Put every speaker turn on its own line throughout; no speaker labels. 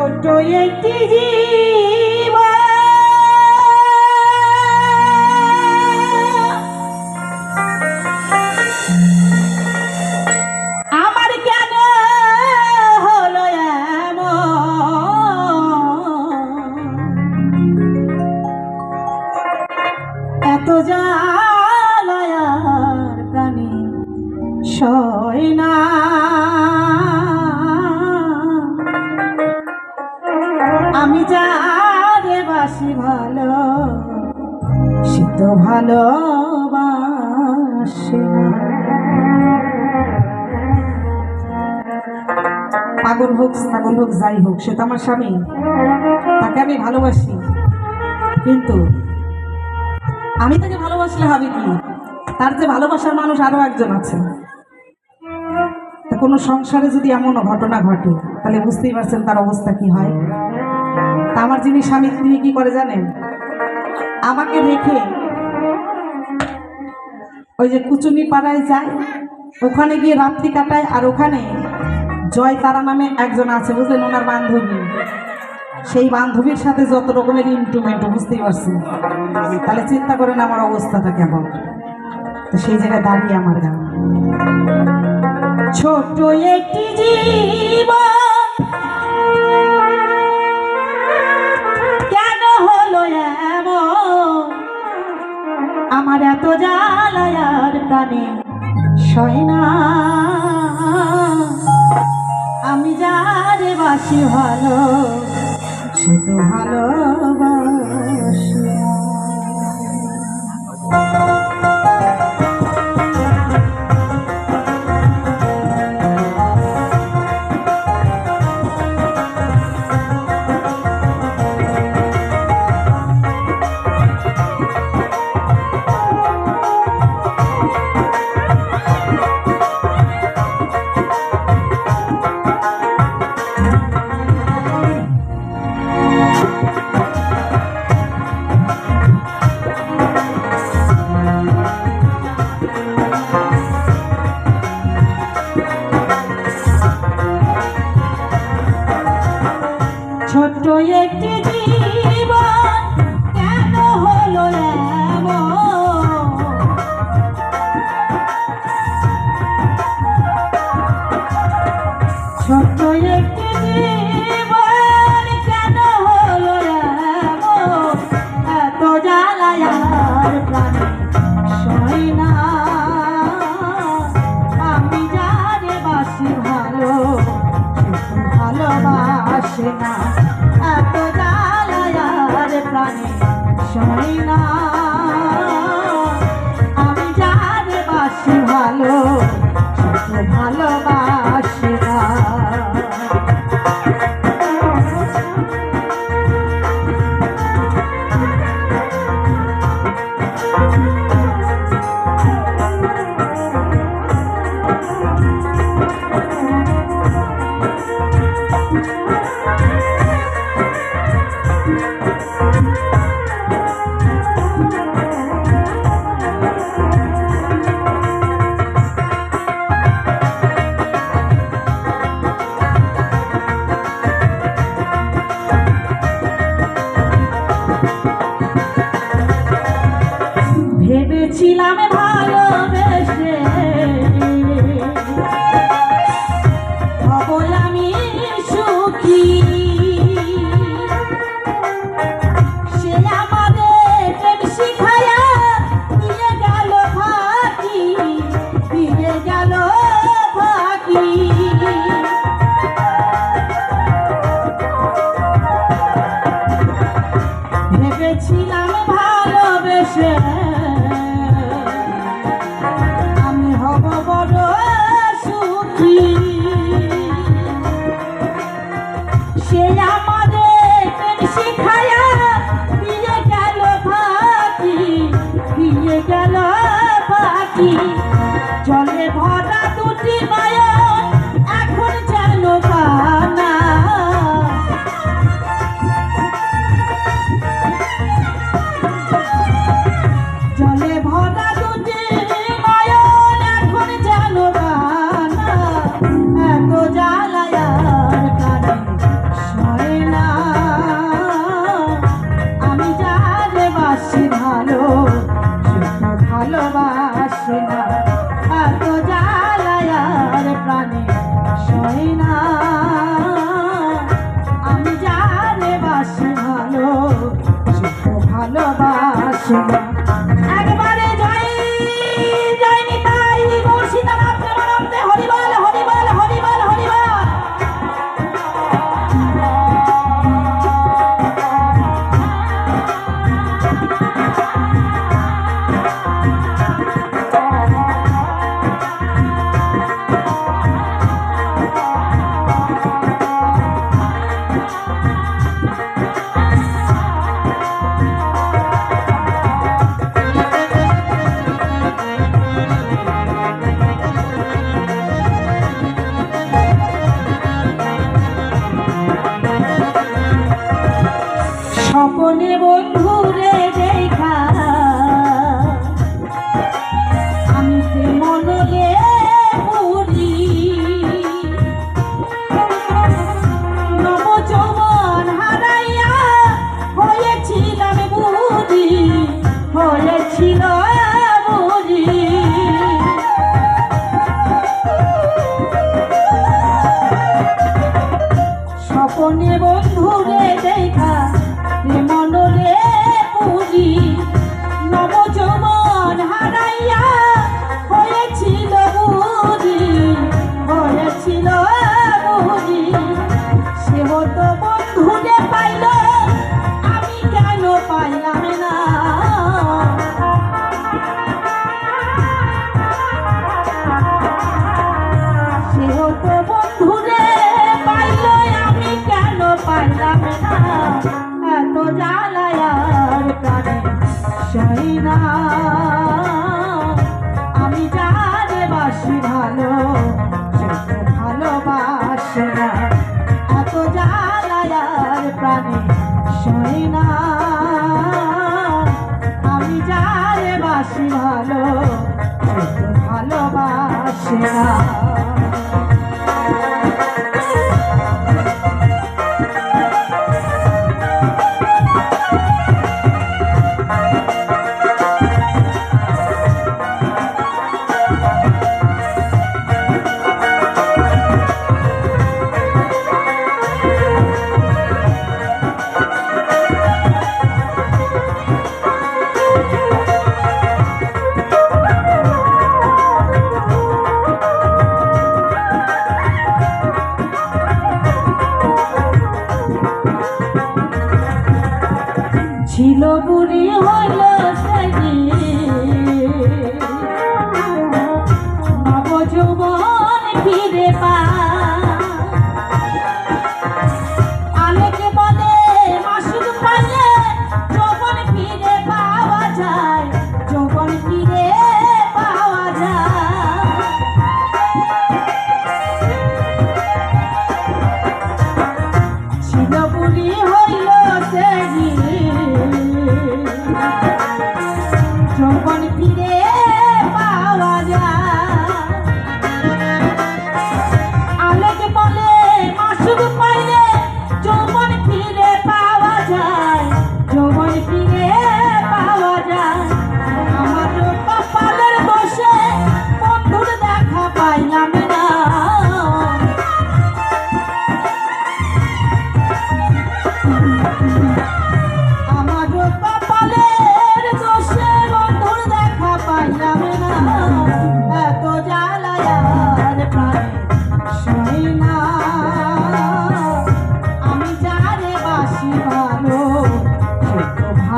ছোট একটি জীব। আমার কেন হলো এত জালায়ার প্রাণী সয় না। যারে বাসি ভালো, সে তো ভালোবাসে। পাগল হোক, ছাগল হোক, যাই হোক, সে তো আমার স্বামী, তাকে আমি ভালোবাসি। কিন্তু আমি তাকে ভালোবাসলে হবে কি? তার যে ভালোবাসার মানুষ আরও একজন আছে। কোনো সংসারে যদি এমন ঘটনা ঘটে, তাহলে বুঝতেই পারছেন তার অবস্থা কি হয়। আমার যিনি স্বামী তিনি কি করে জানেন? আমাকে দেখে ওই যে কুচুনি পাড়ায় যায়, ওখানে গিয়ে রাত্রি কাটায় আর ওখানে জয় তারা নামে একজন আছে, বুঝলেন? ওনার বান্ধবী। সেই বান্ধবীর সাথে যত রকমের ইন্টুমেন্ট বুঝতেই পারছি তাহলে চিন্তা করেন আমার অবস্থাটা কেমন। তো সেই জায়গায় দাঁড়িয়ে আমার গান। ছোট একটি জীবন আমার এত জ্বালায়ার প্রাণে সয় না। আমি যারে বাসি ভালো তো ভালোবাসে। ভালোবাসে না। এত জ্বালায়ার প্রাণে সয় না। আমি যারে বাসি ভালো ভালোবাসে। ভালোবেসে আমি হব বড় সুখী। সে আমাদের শিখায়া দিয়ে গেল পাখি দিয়ে গেল পাখি জলে ভরা বাসনা স্বপনে বন্ধুরে দেখা। আমি সে মনলে পড়ি নবজমান হারাইয়া হয়েছিলাম বুড়ি হয়েছিল now. ছিল বুড়ি হলো সাজিয়ে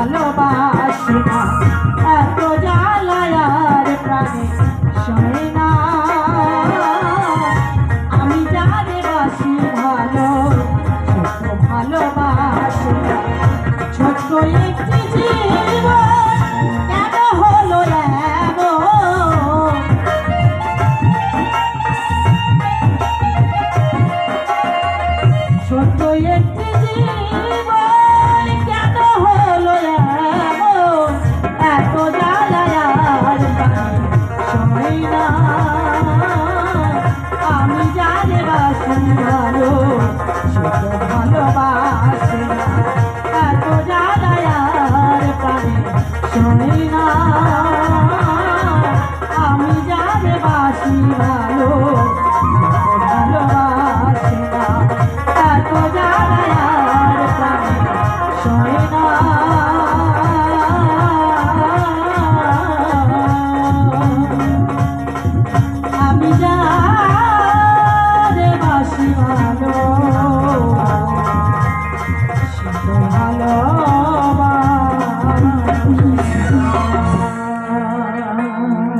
ভালোবাসি না। এত জ্বালায়ার প্রাণে শোনে না।